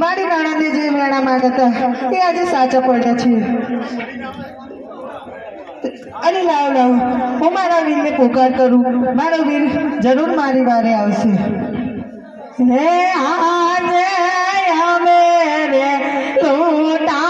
મારી રાણાને જે મેળા માંગતા એ આજે સાચા પડ્યા છે. અને લાવ લાવ, હું મારા વીરને પોકાર કરું. મારો વીર જરૂર મારી વારે આવશે. હે આજે અમે રે લૂંટાણા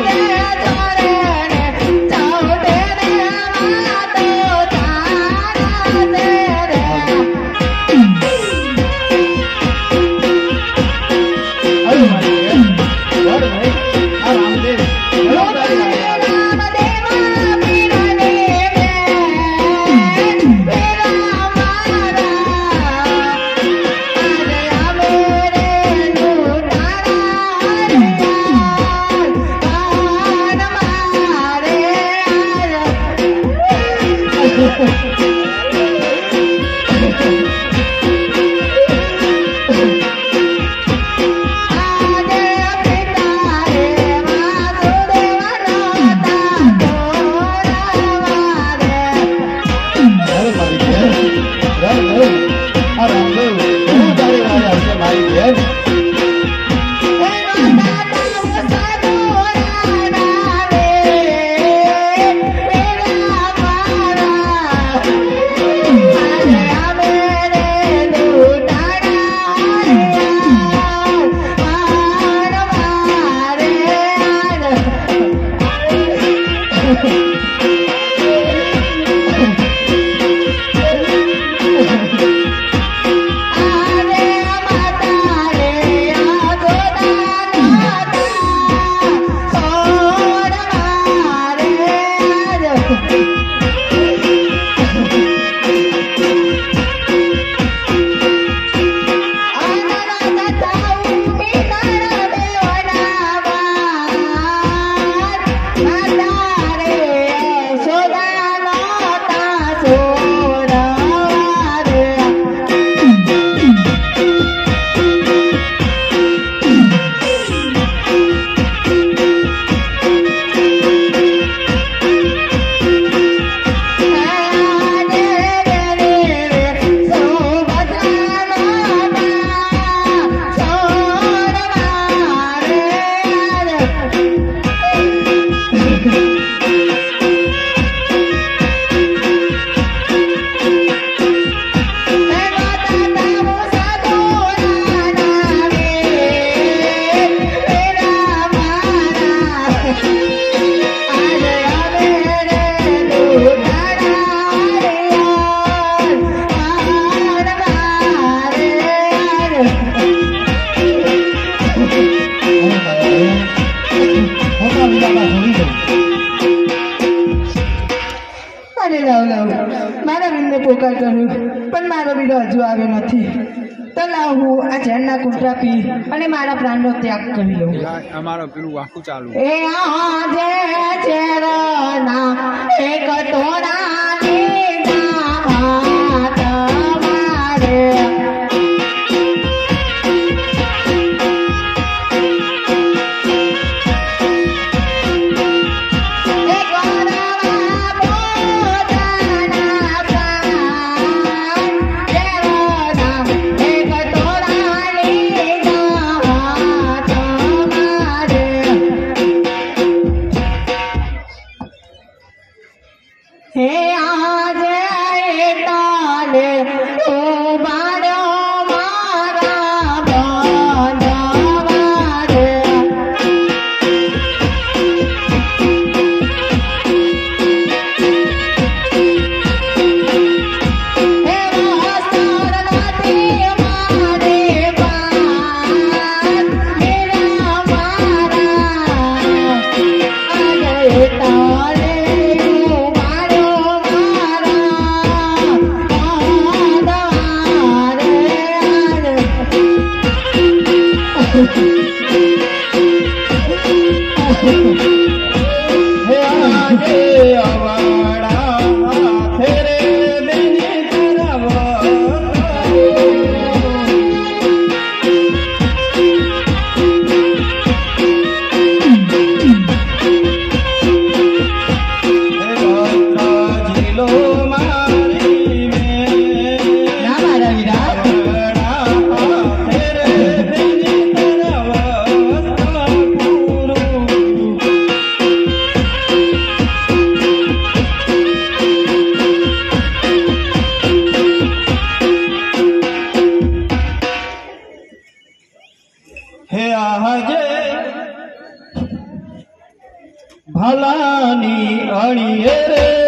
નહીં. પણ હજુ આવ્યો નથી. તો લાવ હું આ ઝેરના કુંટરા પી અને મારા પ્રાણનો ત્યાગ કરી લઉં. અમારો પેલું વાકું ચાલુ. એ આ જે ઝેરના એક તોરાની ભલાની અણીએ રે.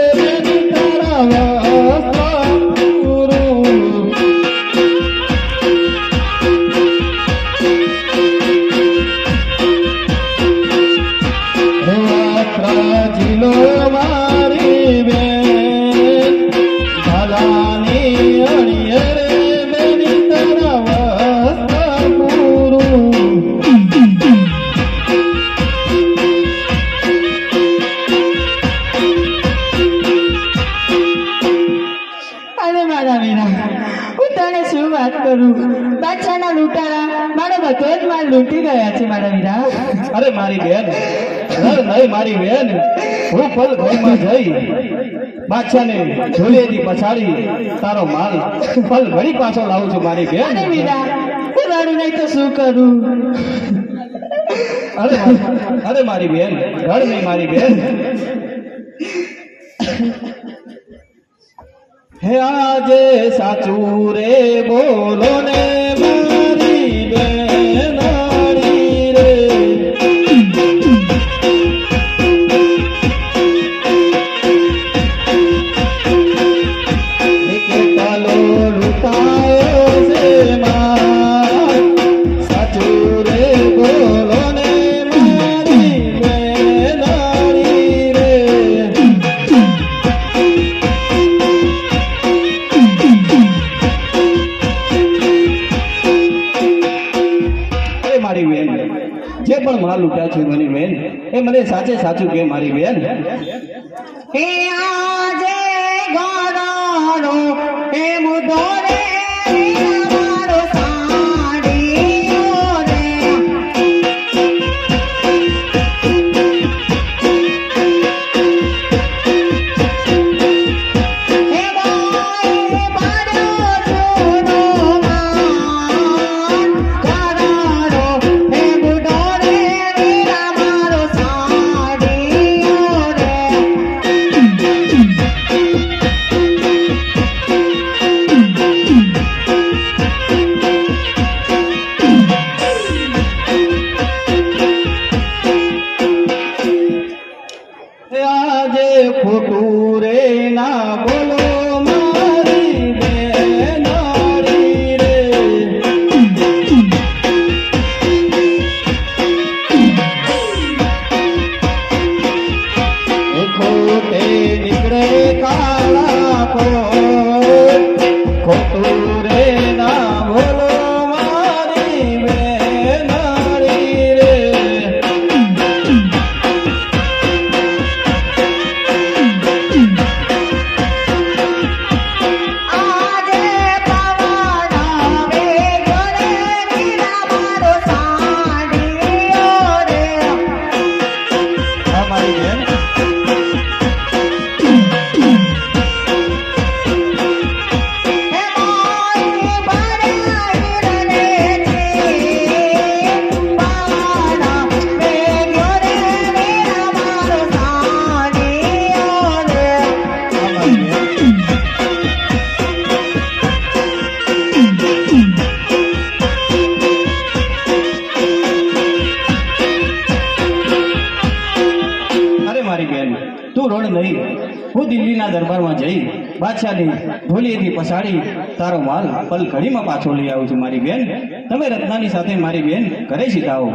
જ માલ લૂંટી ગયા છે મારા વીરા અરે મારી બેન. નહીં મારી બેન. હું પલ ઘરમાં જઈ બાદશાહને જોડેથી પછાડી તારો માલ પલ ઘડી પાછો લાવું છું મારી બેન. અરે વીરા હું રડું નહીં તો શું કરું? અરે અરે મારી બેન ઘર નહીં મારી બેન. હે આજે સાચું રે બોલો ને બેન. જે પણ માલ લૂંટ્યા છે મારી બેન, એ મને સાચે સાચું કે મારી બેન. હે આજે ગોરાનો હે મુદો કોણ લઈ? હું દિલ્હીના દરબારમાં જઈ બાદશાહની ઢોલીએથી પછાડી તારો માલ પલઘડીમાં પાછો લઈ આવું છું, મારી બેન. તમે રત્નાની સાથે મારી બેન ઘરે સીધાવો.